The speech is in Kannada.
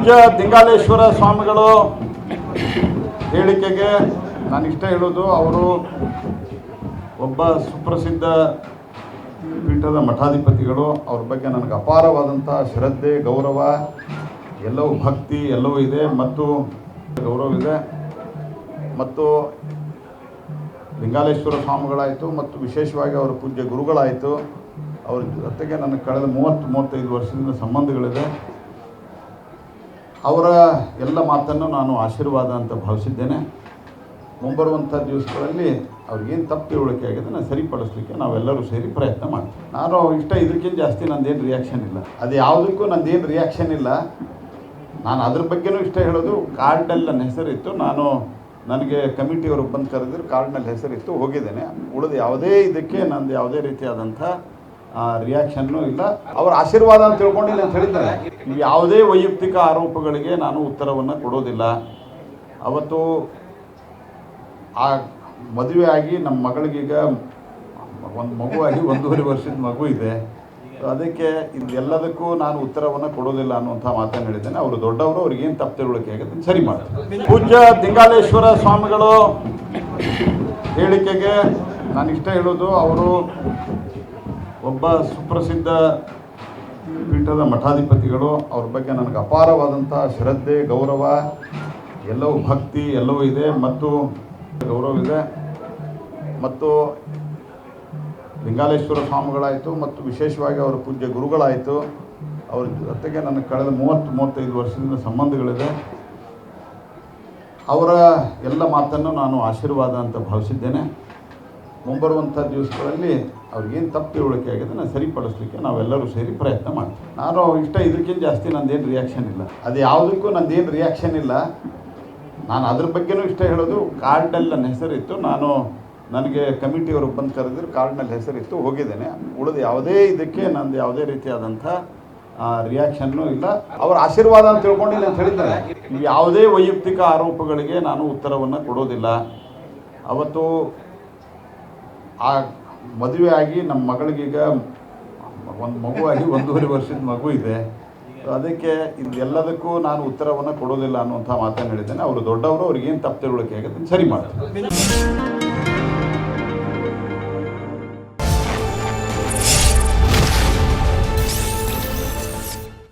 ಪೂಜ್ಯ ದಿಂಗಾಲೇಶ್ವರ ಸ್ವಾಮಿಗಳು ಹೇಳಿಕೆಗೆ ನಾನು ಇಷ್ಟ ಹೇಳೋದು ಅವರು ಒಬ್ಬ ಸುಪ್ರಸಿದ್ಧ ಪೀಠದ ಮಠಾಧಿಪತಿಗಳು. ಅವ್ರ ಬಗ್ಗೆ ನನಗೆ ಅಪಾರವಾದಂಥ ಶ್ರದ್ಧೆ, ಗೌರವ, ಎಲ್ಲವೂ ಭಕ್ತಿ, ಎಲ್ಲವೂ ಇದೆ ಮತ್ತು ಗೌರವ ಇದೆ. ಮತ್ತು ಲಿಂಗಾಲೇಶ್ವರ ಸ್ವಾಮಿಗಳಾಯಿತು ಮತ್ತು ವಿಶೇಷವಾಗಿ ಅವರ ಪೂಜ್ಯ ಗುರುಗಳಾಯಿತು. ಅವ್ರ ಜೊತೆಗೆ ನನಗೆ ಕಳೆದ ಮೂವತ್ತು, ಮೂವತ್ತೈದು ವರ್ಷದಿಂದ ಸಂಬಂಧಗಳಿದೆ. ಅವರ ಎಲ್ಲ ಮಾತನ್ನು ನಾನು ಆಶೀರ್ವಾದ ಅಂತ ಭಾವಿಸಿದ್ದೇನೆ. ಮುಂಬರುವಂಥ ದಿವಸಗಳಲ್ಲಿ ಅವ್ರಿಗೇನು ತಪ್ಪು ತಿಳುವಳಿಕೆ ಆಗಿದೆ ನಾನು ಸರಿಪಡಿಸ್ಲಿಕ್ಕೆ ನಾವೆಲ್ಲರೂ ಸೇರಿ ಪ್ರಯತ್ನ ಮಾಡ್ತೀವಿ. ನಾನು ಇಷ್ಟ ಇದಕ್ಕಿಂತ ಜಾಸ್ತಿ ನಂದೇನು ರಿಯಾಕ್ಷನ್ ಇಲ್ಲ. ಅದು ಯಾವುದಕ್ಕೂ ನಂದೇನು ರಿಯಾಕ್ಷನ್ ಇಲ್ಲ. ನಾನು ಅದ್ರ ಬಗ್ಗೆನೂ ಇಷ್ಟ ಹೇಳೋದು ಕಾರ್ಡ್ನಲ್ಲಿ ನನ್ನ ಹೆಸರಿತ್ತು. ನಾನು ನನಗೆ ಕಮಿಟಿಯವರು ಬಂದು ಕರೆದಿದ್ರು ಕಾರ್ಡ್ನಲ್ಲಿ ಹೆಸರಿತ್ತು, ಹೋಗಿದ್ದೇನೆ. ಉಳಿದ ಯಾವುದೇ ಇದಕ್ಕೆ ನಂದು ಯಾವುದೇ ರೀತಿಯಾದಂಥ ರಿಯಾಕ್ಷನ್ನು ಇಲ್ಲ. ಅವರ ಆಶೀರ್ವಾದ ಅಂತ ತಿಳ್ಕೊಂಡಿಲ್ಲ ಅಂತ ಹೇಳಿದ್ದಾರೆ. ಇವು ಯಾವುದೇ ವೈಯಕ್ತಿಕ ಆರೋಪಗಳಿಗೆ ನಾನು ಉತ್ತರವನ್ನು ಕೊಡೋದಿಲ್ಲ. ಅವತ್ತು ಆ ಮದುವೆ ಆಗಿ ನಮ್ಮ ಮಗಳಿಗೀಗ ಒಂದು ಮಗುವಾಗಿ ಒಂದೂವರೆ ವರ್ಷದ ಮಗು ಇದೆ. ಅದಕ್ಕೆ ಇದೆಲ್ಲದಕ್ಕೂ ನಾನು ಉತ್ತರವನ್ನು ಕೊಡೋದಿಲ್ಲ ಅನ್ನುವಂಥ ಮಾತನ್ನು ಹೇಳಿದ್ದೇನೆ. ಅವರು ದೊಡ್ಡವರು, ಅವ್ರಿಗೆ ಏನು ತಪ್ಪು ತಿಳುವಳಿಕೆ ಆಗುತ್ತೆ ಸರಿ ಮಾಡ್ತಾರೆ. ಪೂಜ್ಯ ದಿಂಗಾಲೇಶ್ವರ ಸ್ವಾಮಿಗಳು ಹೇಳಿಕೆಗೆ ನಾನು ಇಷ್ಟ ಹೇಳೋದು, ಅವರು ಒಬ್ಬ ಸುಪ್ರಸಿದ್ಧ ಪೀಠದ ಮಠಾಧಿಪತಿಗಳು, ಅವ್ರ ಬಗ್ಗೆ ನನಗೆ ಅಪಾರವಾದಂಥ ಶ್ರದ್ಧೆ, ಗೌರವ, ಎಲ್ಲವೂ ಭಕ್ತಿ, ಎಲ್ಲವೂ ಇದೆ, ಮತ್ತು ಗೌರವ ಇದೆ. ಮತ್ತು ಲಿಂಗಾಲೇಶ್ವರ ಸ್ವಾಮಿಗಳಾಯಿತು, ಮತ್ತು ವಿಶೇಷವಾಗಿ ಅವರ ಪೂಜ್ಯ ಗುರುಗಳಾಯಿತು. ಅವ್ರ ಜೊತೆಗೆ ನನಗೆ ಕಳೆದ ಮೂವತ್ತು, ಮೂವತ್ತೈದು ವರ್ಷದಿಂದ ಸಂಬಂಧಗಳಿದೆ. ಅವರ ಎಲ್ಲ ಮಾತನ್ನು ನಾನು ಆಶೀರ್ವಾದ ಅಂತ ಭಾವಿಸಿದ್ದೇನೆ. ಮುಂಬರುವಂಥ ದಿವಸಗಳಲ್ಲಿ ಅವ್ರಿಗೇನು ತಪ್ಪು ತಿಳುವಳಿಕೆ ಆಗಿದೆ ನಾನು ಸರಿಪಡಿಸ್ಲಿಕ್ಕೆ ನಾವೆಲ್ಲರೂ ಸೇರಿ ಪ್ರಯತ್ನ ಮಾಡ್ತೀವಿ. ನಾನು ಇಷ್ಟ ಇದಕ್ಕಿಂತ ಜಾಸ್ತಿ ನಂದೇನು ರಿಯಾಕ್ಷನ್ ಇಲ್ಲ. ಅದು ಯಾವುದಕ್ಕೂ ನಂದೇನು ರಿಯಾಕ್ಷನ್ ಇಲ್ಲ. ನಾನು ಅದ್ರ ಬಗ್ಗೆನೂ ಇಷ್ಟ ಹೇಳೋದು, ಕಾರ್ಡ್ನಲ್ಲಿ ನನ್ನ ಹೆಸರಿತ್ತು. ನಾನು ನನಗೆ ಕಮಿಟಿಯವರು ಬಂದು ಕರೆದಿದ್ರು, ಕಾರ್ಡ್ನಲ್ಲಿ ಹೆಸರಿತ್ತು, ಹೋಗಿದ್ದೇನೆ. ಉಳಿದ ಯಾವುದೇ ಇದಕ್ಕೆ ನಂದು ಯಾವುದೇ ರೀತಿಯಾದಂಥ ರಿಯಾಕ್ಷನ್ನು ಇಲ್ಲ. ಅವರ ಆಶೀರ್ವಾದ ಅಂತ ತಿಳ್ಕೊಂಡಿಲ್ಲ ಅಂತ ಹೇಳಿದ್ದಾರೆ. ಯಾವುದೇ ವೈಯಕ್ತಿಕ ಆರೋಪಗಳಿಗೆ ನಾನು ಉತ್ತರವನ್ನು ಕೊಡೋದಿಲ್ಲ. ಅವತ್ತು ಆ ಮದುವೆ ಆಗಿ ನಮ್ಮ ಮಗಳಿಗೀಗ ಒಂದು ಮಗುವಾಗಿ ಒಂದೂವರೆ ವರ್ಷದ ಮಗು ಇದೆ. ಅದಕ್ಕೆ ಇದೆಲ್ಲದಕ್ಕೂ ನಾನು ಉತ್ತರವನ್ನು ಕೊಡೋದಿಲ್ಲ ಅನ್ನುವಂಥ ಮಾತನ್ನು ಹೇಳಿದ್ದೇನೆ. ಅವರು ದೊಡ್ಡವರು ಅವ್ರಿಗೇನು ತಪ್ಪು ತಿಳುವಳಿಕೆ ಆಗುತ್ತೆ ಸರಿ ಮಾಡ್ತಾರೆ